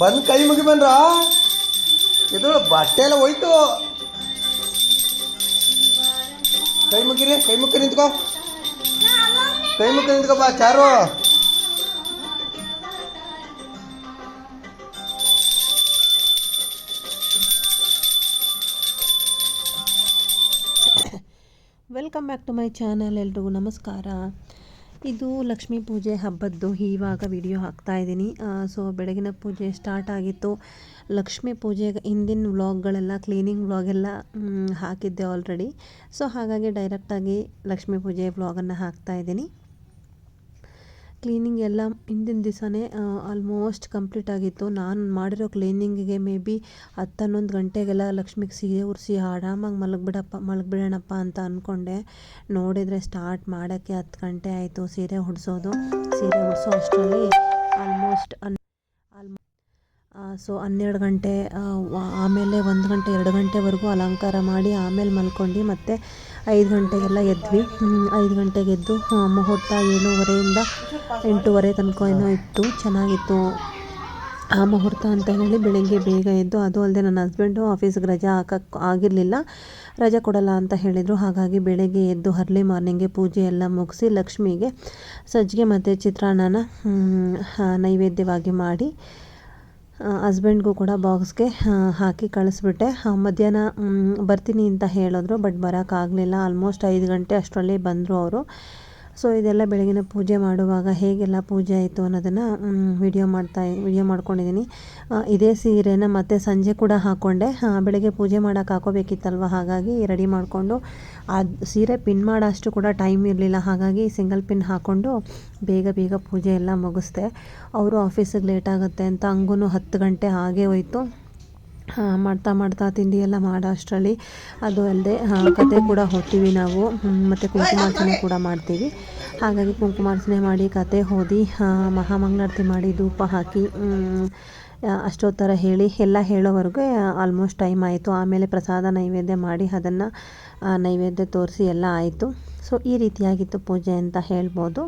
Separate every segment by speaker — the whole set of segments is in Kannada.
Speaker 1: ಬಂದು ಕೈ ಮುಗಿ ಬಂದ್ರ ಇದು ಬಟ್ಟೆ ಎಲ್ಲ ಹೋಯ್ತು. ಕೈ ಮುಗಿರಿ, ಕೈ ಮುಗಿ ನಿಂತ್ಕೋ. ಕೈ ಮುಗಿ ನಿಂತ್ಕೋ ಬಾ, Charu.
Speaker 2: Welcome back to my channel ಎಲ್ರಿಗೂ ನಮಸ್ಕಾರ. ಇದು ಲಕ್ಷ್ಮಿ ಪೂಜೆ ಹಬ್ಬದ್ದು. ಇವಾಗ ವಿಡಿಯೋ ಹಾಕ್ತಾ ಇದ್ದೀನಿ. ಸೊ ಬೆಳಗಿನ ಪೂಜೆ ಸ್ಟಾರ್ಟ್ ಆಗಿತ್ತು. ಲಕ್ಷ್ಮಿ ಪೂಜೆ ಹಿಂದಿನ ವ್ಲಾಗ್ಗಳೆಲ್ಲ ಕ್ಲೀನಿಂಗ್ ವ್ಲಾಗೆಲ್ಲ ಹಾಕಿದ್ದೆ ಆಲ್ರೆಡಿ ಸೊ ಹಾಗಾಗಿ ಡೈರೆಕ್ಟಾಗಿ ಲಕ್ಷ್ಮೀ ಪೂಜೆ ವ್ಲಾಗನ್ನು ಹಾಕ್ತಾ ಇದ್ದೀನಿ. ಕ್ಲೀನಿಂಗ್ ಎಲ್ಲ ಹಿಂದಿನ ದಿವಸನೇ ಆಲ್ಮೋಸ್ಟ್ ಕಂಪ್ಲೀಟ್ ಆಗಿತ್ತು. ನಾನು ಮಾಡಿರೋ ಕ್ಲೀನಿಂಗಿಗೆ ಮೇ ಬಿ ಹತ್ತು ಹನ್ನೊಂದು ಗಂಟೆಗೆಲ್ಲ ಲಕ್ಷ್ಮಿಗೆ ಸೀರೆ ಉರಿಸಿ ಆರಾಮಾಗಿ ಮಲಗಿಬಿಡಪ್ಪ, ಮಲಗಿಬಿಡೋಣಪ್ಪ ಅಂತ ಅಂದ್ಕೊಂಡೆ ನೋಡಿದರೆ ಸ್ಟಾರ್ಟ್ ಮಾಡೋಕ್ಕೆ ಹತ್ತು ಗಂಟೆ ಆಯಿತು ಸೀರೆ ಉಡಿಸೋದು. ಸೀರೆ ಉಡಿಸೋ ಅಷ್ಟರಲ್ಲಿ ಆಲ್ಮೋಸ್ಟ್ ಸೊ ಹನ್ನೆರಡು ಗಂಟೆ ಆಮೇಲೆ ಒಂದು ಗಂಟೆ, ಎರಡು ಗಂಟೆವರೆಗೂ ಅಲಂಕಾರ ಮಾಡಿ ಆಮೇಲೆ ಮಲ್ಕೊಂಡು ಮತ್ತೆ ಐದು ಗಂಟೆಗೆಲ್ಲ ಎದ್ವಿ. ಐದು ಗಂಟೆಗೆ ಎದ್ದು ಮುಹೂರ್ತ ಏಳುವರೆಯಿಂದ ಎಂಟೂವರೆ ತನಕ ಏನೋ ಇತ್ತು, ಚೆನ್ನಾಗಿತ್ತು. ಆ ಮುಹೂರ್ತ ಅಂತ ಹೇಳಿ ಬೆಳಗ್ಗೆ ಬೇಗ ಎದ್ದು, ಅದು ಅಲ್ಲದೆ ನನ್ನ ಹಸ್ಬೆಂಡು ಆಫೀಸ್ಗೆ ರಜಾ ಹಾಕಕ್ಕೆ ಆಗಿರಲಿಲ್ಲ. ರಜೆ ಕೊಡಲ್ಲ ಅಂತ ಹೇಳಿದರು. ಹಾಗಾಗಿ ಬೆಳಗ್ಗೆ ಎದ್ದು ಅರ್ಲಿ ಮಾರ್ನಿಂಗೆ ಪೂಜೆ ಎಲ್ಲ ಮುಗಿಸಿ ಲಕ್ಷ್ಮಿಗೆ ಸಜ್ಜಿಗೆ ಮತ್ತು ಚಿತ್ರಾನ್ನನ ನೈವೇದ್ಯವಾಗಿ ಮಾಡಿ ಹಸ್ಬೆಂಡ್ಗೂ ಕೂಡ ಬಾಕ್ಸ್ಗೆ ಹಾಕಿ ಕಳಿಸ್ಬಿಟ್ಟೆ. ಮಧ್ಯಾಹ್ನ ಬರ್ತೀನಿ ಅಂತ ಹೇಳಿದ್ರು, ಬಟ್ ಬರೋಕ್ಕಾಗಲಿಲ್ಲ. ಆಲ್ಮೋಸ್ಟ್ ಐದು ಗಂಟೆ ಅಷ್ಟರಲ್ಲಿ ಬಂದರು ಅವರು. ಸೊ ಇದೆಲ್ಲ ಬೆಳಗಿನ ಪೂಜೆ ಮಾಡುವಾಗ ಹೇಗೆಲ್ಲ ಪೂಜೆ ಆಯಿತು ಅನ್ನೋದನ್ನು ವಿಡಿಯೋ ಮಾಡ್ತಾ ವಿಡಿಯೋ ಮಾಡ್ಕೊಂಡಿದ್ದೀನಿ ಇದೇ ಸೀರೆನ ಮತ್ತೆ ಸಂಜೆ ಕೂಡ ಹಾಕ್ಕೊಂಡೆ ಬೆಳಗ್ಗೆ ಪೂಜೆ ಮಾಡೋಕೆ ಹಾಕೋಬೇಕಿತ್ತಲ್ವ? ಹಾಗಾಗಿ ರೆಡಿ ಮಾಡಿಕೊಂಡು, ಆ ಸೀರೆ ಪಿನ್ ಮಾಡೋಷ್ಟು ಕೂಡ ಟೈಮ್ ಇರಲಿಲ್ಲ. ಹಾಗಾಗಿ ಸಿಂಗಲ್ ಪಿನ್ ಹಾಕ್ಕೊಂಡು ಬೇಗ ಬೇಗ ಪೂಜೆ ಎಲ್ಲ ಮುಗಿಸ್ದೆ. ಅವರು ಆಫೀಸಿಗೆ ಲೇಟ್ ಆಗುತ್ತೆ ಅಂತ ಹಂಗೂ ಹತ್ತು ಗಂಟೆ ಹಾಗೇ ಹೋಯ್ತು. ಮಾಡ್ತಾ ಮಾಡ್ತಾ ತಿಂಡಿ ಎಲ್ಲ ಮಾಡೋ ಅಷ್ಟರಲ್ಲಿ. ಅದು ಅಲ್ಲದೆ ಕತೆ ಕೂಡ ಓದ್ತೀವಿ ನಾವು. ಮತ್ತು ಕುಂಕುಮಾರ್ಚನೆ ಕೂಡ ಮಾಡ್ತೀವಿ. ಹಾಗಾಗಿ ಕುಂಕುಮಾರ್ಚನೆ ಮಾಡಿ ಕತೆ ಓದಿ ಮಹಾಮಂಗಳಾರತಿ ಮಾಡಿ, ಧೂಪ ಹಾಕಿ ಅಷ್ಟೊತ್ತರ ಹೇಳಿ, ಎಲ್ಲ ಹೇಳೋವರೆಗೆ ಆಲ್ಮೋಸ್ಟ್ ಟೈಮ್ ಆಯಿತು. ಆಮೇಲೆ ಪ್ರಸಾದ ನೈವೇದ್ಯ ಮಾಡಿ, ಅದನ್ನು ನೈವೇದ್ಯ ತೋರಿಸಿ ಎಲ್ಲ ಆಯಿತು. ಸೊ ಈ ರೀತಿಯಾಗಿತ್ತು ಪೂಜೆ ಅಂತ ಹೇಳ್ಬೋದು.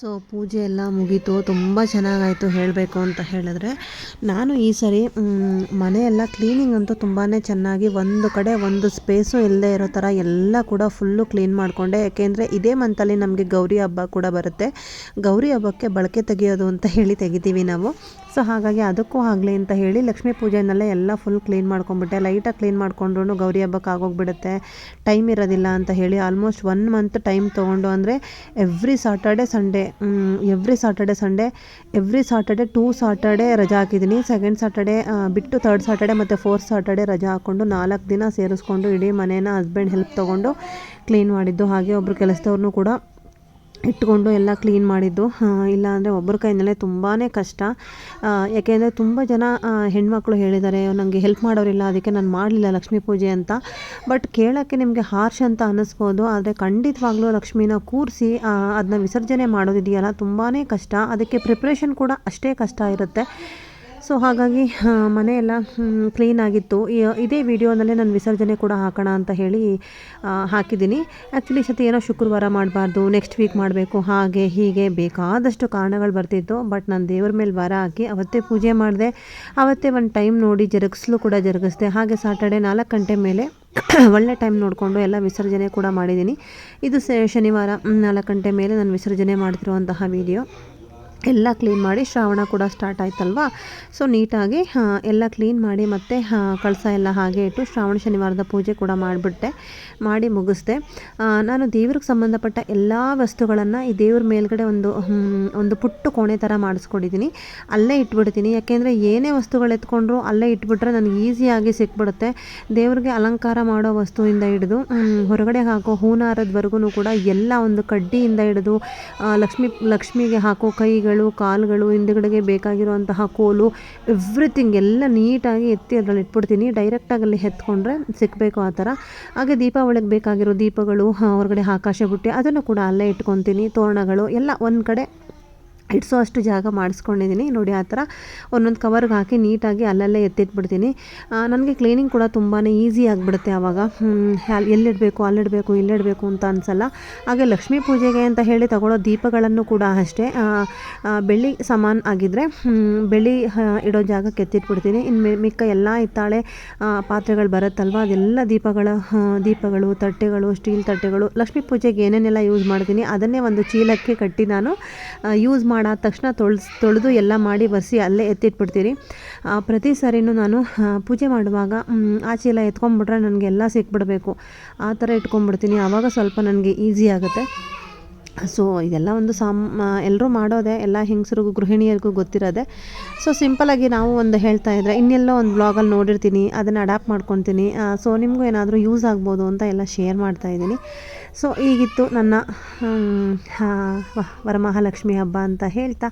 Speaker 2: ಸೊ ಪೂಜೆ ಎಲ್ಲ ಮುಗೀತು, ತುಂಬ ಚೆನ್ನಾಗಾಯಿತು ಹೇಳಬೇಕು ಅಂತ ಹೇಳಿದ್ರೆ. ನಾನು ಈ ಸರಿ ಮನೆಯೆಲ್ಲ ಕ್ಲೀನಿಂಗ್ ಅಂತೂ ತುಂಬಾ ಚೆನ್ನಾಗಿ ಒಂದು ಕಡೆ ಒಂದು ಸ್ಪೇಸು ಇಲ್ಲದೆ ಇರೋ ಥರ ಎಲ್ಲ ಕೂಡ ಫುಲ್ಲು ಕ್ಲೀನ್ ಮಾಡಿಕೊಂಡೆ. ಯಾಕೆಂದರೆ ಇದೇ ಮಂತಲ್ಲಿ ನಮಗೆ ಗೌರಿ ಹಬ್ಬ ಕೂಡ ಬರುತ್ತೆ. ಗೌರಿ ಹಬ್ಬಕ್ಕೆ ಬಳಕೆ ತೆಗೆಯೋದು ಅಂತ ಹೇಳಿ ತೆಗಿತೀವಿ ನಾವು. ಸೊ ಹಾಗಾಗಿ ಅದಕ್ಕೂ ಆಗಲಿ ಅಂತ ಹೇಳಿ ಲಕ್ಷ್ಮೀ ಪೂಜೆನೆಲ್ಲ ಎಲ್ಲ ಫುಲ್ ಕ್ಲೀನ್ ಮಾಡ್ಕೊಂಡ್ಬಿಟ್ಟೆ. ಲೈಟಾಗಿ ಕ್ಲೀನ್ ಮಾಡ್ಕೊಂಡ್ರು ಗೌರಿ ಹಬ್ಬಕ್ಕೆ ಆಗೋಗ್ಬಿಡುತ್ತೆ. ಟೈಮ್ ಇರೋದಿಲ್ಲ ಅಂತ ಹೇಳಿ ಆಲ್ಮೋಸ್ಟ್ ಒನ್ ಮಂತ್ ಟೈಮ್ ತೊಗೊಂಡು ಅಂದರೆ every Saturday Sunday every Saturday Sunday every Saturday two Saturday ರಜಾ ಹಾಕಿದ್ದೀನಿ. ಸೆಕೆಂಡ್ ಸಾಟರ್ಡೆ ಬಿಟ್ಟು ತರ್ಡ್ ಸಾಟರ್ಡೆ ಮತ್ತು ಫೋರ್ತ್ ಸಾಟರ್ಡೆ ರಜಾ ಹಾಕ್ಕೊಂಡು ನಾಲ್ಕು ದಿನ ಸೇರಿಸ್ಕೊಂಡು ಇಡೀ ಮನೇನ ಹಸ್ಬೆಂಡ್ ಹೆಲ್ಪ್ ತೊಗೊಂಡು ಕ್ಲೀನ್ ಮಾಡಿದ್ದು. ಹಾಗೆ ಒಬ್ಬರು ಕೆಲಸದವ್ರನ್ನೂ ಕೂಡ ಇಟ್ಕೊಂಡು ಎಲ್ಲ ಕ್ಲೀನ್ ಮಾಡಿದ್ದು. ಇಲ್ಲ ಅಂದರೆ ಒಬ್ಬರ ಕೈಯಿಂದಲೇ ತುಂಬಾ ಕಷ್ಟ. ಯಾಕೆಂದರೆ ತುಂಬ ಜನ ಹೆಣ್ಮಕ್ಳು ಹೇಳಿದ್ದಾರೆ ನನಗೆ ಹೆಲ್ಪ್ ಮಾಡೋರಿಲ್ಲ, ಅದಕ್ಕೆ ನಾನು ಮಾಡಲಿಲ್ಲ ಲಕ್ಷ್ಮೀ ಪೂಜೆ ಅಂತ. ಬಟ್ ಕೇಳೋಕ್ಕೆ ನಿಮಗೆ ಹಾರ್ಷ್ ಅಂತ ಅನ್ನಿಸ್ಬೋದು. ಆದರೆ ಖಂಡಿತವಾಗ್ಲೂ ಲಕ್ಷ್ಮೀನ ಕೂರಿಸಿ ಅದನ್ನ ವಿಸರ್ಜನೆ ಮಾಡೋದಿದೆಯಲ್ಲ ತುಂಬಾ ಕಷ್ಟ. ಅದಕ್ಕೆ ಪ್ರಿಪ್ರೇಷನ್ ಕೂಡ ಅಷ್ಟೇ ಕಷ್ಟ ಇರುತ್ತೆ. ಸೊ ಹಾಗಾಗಿ ಮನೆ ಎಲ್ಲ ಕ್ಲೀನ್ ಆಗಿತ್ತು. ಈ- ಇದೇ ವಿಡಿಯೋನಲ್ಲೇ ನಾನು ವಿಸರ್ಜನೆ ಕೂಡ ಹಾಕೋಣ ಅಂತ ಹೇಳಿ ಹಾಕಿದ್ದೀನಿ. ಆ್ಯಕ್ಚುಲಿ ಸತಿ ಏನೋ ಶುಕ್ರವಾರ ಮಾಡಬಾರ್ದು ನೆಕ್ಸ್ಟ್ ವೀಕ್ ಮಾಡಬೇಕು, ಹಾಗೆ, ಹೀಗೆ ಬೇಕಾದಷ್ಟು ಕಾರಣಗಳು ಬರ್ತಿತ್ತು. ಬಟ್ ನಾನು ದೇವ್ರ ಮೇಲೆ ವಾರ ಹಾಕಿ ಅವತ್ತೇ ಪೂಜೆ ಮಾಡಿದೆ. ಅವತ್ತೇ ಒಂದು ಟೈಮ್ ನೋಡಿ ಜರುಗಿಸ್ಲು ಕೂಡ ಜರುಗಿಸ್ದೆ. ಹಾಗೆ ಸಾಟರ್ಡೆ ನಾಲ್ಕು ಗಂಟೆ ಮೇಲೆ ಒಳ್ಳೆ ಟೈಮ್ ನೋಡಿಕೊಂಡು ಎಲ್ಲ ವಿಸರ್ಜನೆ ಕೂಡ ಮಾಡಿದ್ದೀನಿ. ಇದು ಶನಿವಾರ ನಾಲ್ಕು ಗಂಟೆ ಮೇಲೆ ನಾನು ವಿಸರ್ಜನೆ ಮಾಡ್ತಿರುವಂತಹ ವಿಡಿಯೋ. ಎಲ್ಲ ಕ್ಲೀನ್ ಮಾಡಿ ಶ್ರಾವಣ ಕೂಡ ಸ್ಟಾರ್ಟ್ ಆಯ್ತಲ್ವಾ? ಸೊ ನೀಟಾಗಿ ಎಲ್ಲ ಕ್ಲೀನ್ ಮಾಡಿ ಮತ್ತೆ ಕಳಸ ಎಲ್ಲ ಹಾಗೆ ಇಟ್ಟು ಶ್ರಾವಣ ಶನಿವಾರದ ಪೂಜೆ ಕೂಡ ಮಾಡಿಬಿಟ್ಟೆ, ಮಾಡಿ ಮುಗಿಸ್ದೆ. ನಾನು ದೇವ್ರಿಗೆ ಸಂಬಂಧಪಟ್ಟ ಎಲ್ಲ ವಸ್ತುಗಳನ್ನು ಈ ದೇವ್ರ ಮೇಲ್ಗಡೆ ಒಂದು ಒಂದು ಪುಟ್ಟು ಕೋಣೆ ಥರ ಮಾಡಿಸ್ಕೊಂಡಿದ್ದೀನಿ ಅಲ್ಲೇ ಇಟ್ಬಿಡ್ತೀನಿ, ಯಾಕೆಂದರೆ ಏನೇ ವಸ್ತುಗಳು ಎತ್ಕೊಂಡ್ರು ಅಲ್ಲೇ ಇಟ್ಬಿಟ್ರೆ ನನಗೆ ಈಸಿಯಾಗಿ ಸಿಕ್ಬಿಡುತ್ತೆ. ದೇವ್ರಿಗೆ ಅಲಂಕಾರ ಮಾಡೋ ವಸ್ತುವಿಂದ ಹಿಡಿದು ಹೊರಗಡೆ ಹಾಕೋ ಹೂನಾರದವರೆಗೂ ಕೂಡ ಎಲ್ಲ ಒಂದು ಕಡ್ಡಿಯಿಂದ ಹಿಡಿದು ಲಕ್ಷ್ಮಿ, ಲಕ್ಷ್ಮಿಗೆ ಹಾಕೋ ಕೈಗಳು ಕಾಲುಗಳು, ಹಿಂದುಗಡೆಗೆ ಬೇಕಾಗಿರುವಂತಹ ಕೋಲು ಎವ್ರಿಥಿಂಗ್ ಎಲ್ಲ ನೀಟಾಗಿ ಎತ್ತಿ ಅದರಲ್ಲಿ ಇಟ್ಬಿಡ್ತೀನಿ. ಡೈರೆಕ್ಟಾಗಿ ಅಲ್ಲಿ ಎತ್ಕೊಂಡ್ರೆ ಸಿಕ್ಕಬೇಕು ಆ ಥರ. ಹಾಗೆ ದೀಪಾವಳಿಗೆ ಬೇಕಾಗಿರೋ ದೀಪಗಳು ಹೊರಗಡೆ ಆಕಾಶ ಬುಟ್ಟಿ, ಅದನ್ನು ಕೂಡ ಅಲ್ಲೇ ಇಟ್ಕೊತೀನಿ. ತೋರಣಗಳು ಎಲ್ಲ ಒಂದು ಕಡೆ ಇಡಿಸೋ ಅಷ್ಟು ಜಾಗ ಮಾಡಿಸ್ಕೊಂಡಿದ್ದೀನಿ. ನೋಡಿ, ಆ ಥರ ಒಂದೊಂದು ಕವರ್ಗೆ ಹಾಕಿ ನೀಟಾಗಿ ಅಲ್ಲಲ್ಲೇ ಎತ್ತಿಟ್ಬಿಡ್ತೀನಿ. ನನಗೆ ಕ್ಲೀನಿಂಗ್ ಕೂಡ ತುಂಬಾ ಈಸಿ ಆಗಿಬಿಡುತ್ತೆ ಆವಾಗ. ಎಲ್ಲಿಡಬೇಕು, ಅಲ್ಲಿಡಬೇಕು, ಇಲ್ಲಿಡಬೇಕು ಅಂತ ಅನಿಸಲ್ಲ. ಹಾಗೆ ಲಕ್ಷ್ಮೀ ಪೂಜೆಗೆ ಅಂತ ಹೇಳಿ ತಗೊಳ್ಳೋ ದೀಪಗಳನ್ನು ಕೂಡ ಅಷ್ಟೇ. ಬೆಳ್ಳಿ ಸಾಮಾನು ಆಗಿದ್ದರೆ ಬೆಳ್ಳಿ ಇಡೋ ಜಾಗಕ್ಕೆ ಎತ್ತಿಟ್ಬಿಡ್ತೀನಿ. ಇನ್ನು ಮಿಕ್ಕ ಎಲ್ಲ ಹಿತ್ತಾಳೆ ಪಾತ್ರೆಗಳು ಬರುತ್ತಲ್ವ? ಅದೆಲ್ಲ ದೀಪಗಳ ದೀಪಗಳು, ತಟ್ಟೆಗಳು, ಸ್ಟೀಲ್ ತಟ್ಟೆಗಳು, ಲಕ್ಷ್ಮೀ ಪೂಜೆಗೆ ಏನೇನೆಲ್ಲ ಯೂಸ್ ಮಾಡ್ತೀನಿ, ಅದನ್ನೇ ಒಂದು ಚೀಲಕ್ಕೆ ಕಟ್ಟಿ ನಾನು ಯೂಸ್ ಮಾಡಾದ ತಕ್ಷಣ ತೊಳ್ಸ್ ತೊಳೆದು ಎಲ್ಲ ಮಾಡಿ ಬರ್ಸಿ ಅಲ್ಲೇ ಎತ್ತಿಟ್ಬಿಡ್ತೀನಿ ಆ, ಪ್ರತಿ ಸಾರಿನೂ ನಾನು ಪೂಜೆ ಮಾಡುವಾಗ ಆ ಚೀಲ ಎತ್ಕೊಂಡ್ಬಿಟ್ರೆ ನನಗೆ ಎಲ್ಲ ಸಿಕ್ಬಿಡಬೇಕು. ಆ ಥರ ಇಟ್ಕೊಂಡ್ಬಿಡ್ತೀನಿ ಆವಾಗ ಸ್ವಲ್ಪ ನನಗೆ ಈಸಿ ಆಗುತ್ತೆ. ಸೊ ಇದೆಲ್ಲ ಒಂದು ಸಾಮ್ ಎಲ್ಲರೂ ಮಾಡೋದೆ, ಎಲ್ಲ ಹೆಂಗಸರಿಗೂ, ಗೃಹಿಣಿಯರಿಗೂ ಗೊತ್ತಿರೋದೆ. ಸೊ ಸಿಂಪಲಾಗಿ ನಾವು ಒಂದು ಹೇಳ್ತಾ ಇದ್ದರೆ ಇನ್ನೆಲ್ಲೋ ಒಂದು ಬ್ಲಾಗಲ್ಲಿ ನೋಡಿರ್ತೀನಿ, ಅದನ್ನು ಅಡಾಪ್ಟ್ ಮಾಡ್ಕೊತೀನಿ ಸೊ ನಿಮಗೂ ಏನಾದರೂ ಯೂಸ್ ಆಗ್ಬೋದು ಅಂತ ಎಲ್ಲ ಶೇರ್ ಮಾಡ್ತಾ ಇದ್ದೀನಿ. ಸೊ ಈಗಿತ್ತು ನನ್ನ ವರಮಹಾಲಕ್ಷ್ಮಿ ಹಬ್ಬ ಅಂತ ಹೇಳ್ತಾ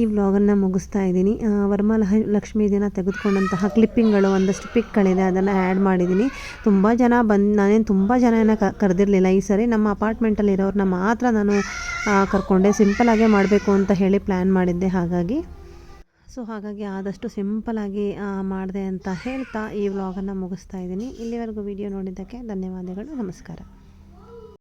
Speaker 2: ಈ ವ್ಲಾಗನ್ನು ಮುಗಿಸ್ತಾ ಇದ್ದೀನಿ. ವರ್ಮ ಲಹ, ಲಕ್ಷ್ಮಿ ದಿನ ತೆಗೆದುಕೊಂಡಂತಹ ಕ್ಲಿಪ್ಪಿಂಗ್ಗಳು ಒಂದಷ್ಟು ಪಿಕ್ಗಳಿದೆ. ಅದನ್ನು ಆ್ಯಡ್ ಮಾಡಿದ್ದೀನಿ. ತುಂಬ ಜನ ಬಂದು, ನಾನೇನು ತುಂಬ ಜನ ಕ, ಕರೆದಿರಲಿಲ್ಲ. ಈ ಸರಿ ನಮ್ಮ ಅಪಾರ್ಟ್ಮೆಂಟಲ್ಲಿ ಇರೋರನ್ನ ಮಾತ್ರ ನಾನು ಕರ್ಕೊಂಡೆ. ಸಿಂಪಲಾಗೇ ಮಾಡಬೇಕು ಅಂತ ಹೇಳಿ ಪ್ಲ್ಯಾನ್ ಮಾಡಿದ್ದೆ. ಹಾಗಾಗಿ, ಸೊ ಹಾಗಾಗಿ ಆದಷ್ಟು ಸಿಂಪಲಾಗಿ ಮಾಡಿದೆ ಅಂತ ಹೇಳ್ತಾ ಈ ವ್ಲಾಗನ್ನು ಮುಗಿಸ್ತಾ ಇದ್ದೀನಿ. ಇಲ್ಲಿವರೆಗೂ ವಿಡಿಯೋ ನೋಡಿದ್ದಕ್ಕೆ ಧನ್ಯವಾದಗಳು. ನಮಸ್ಕಾರ.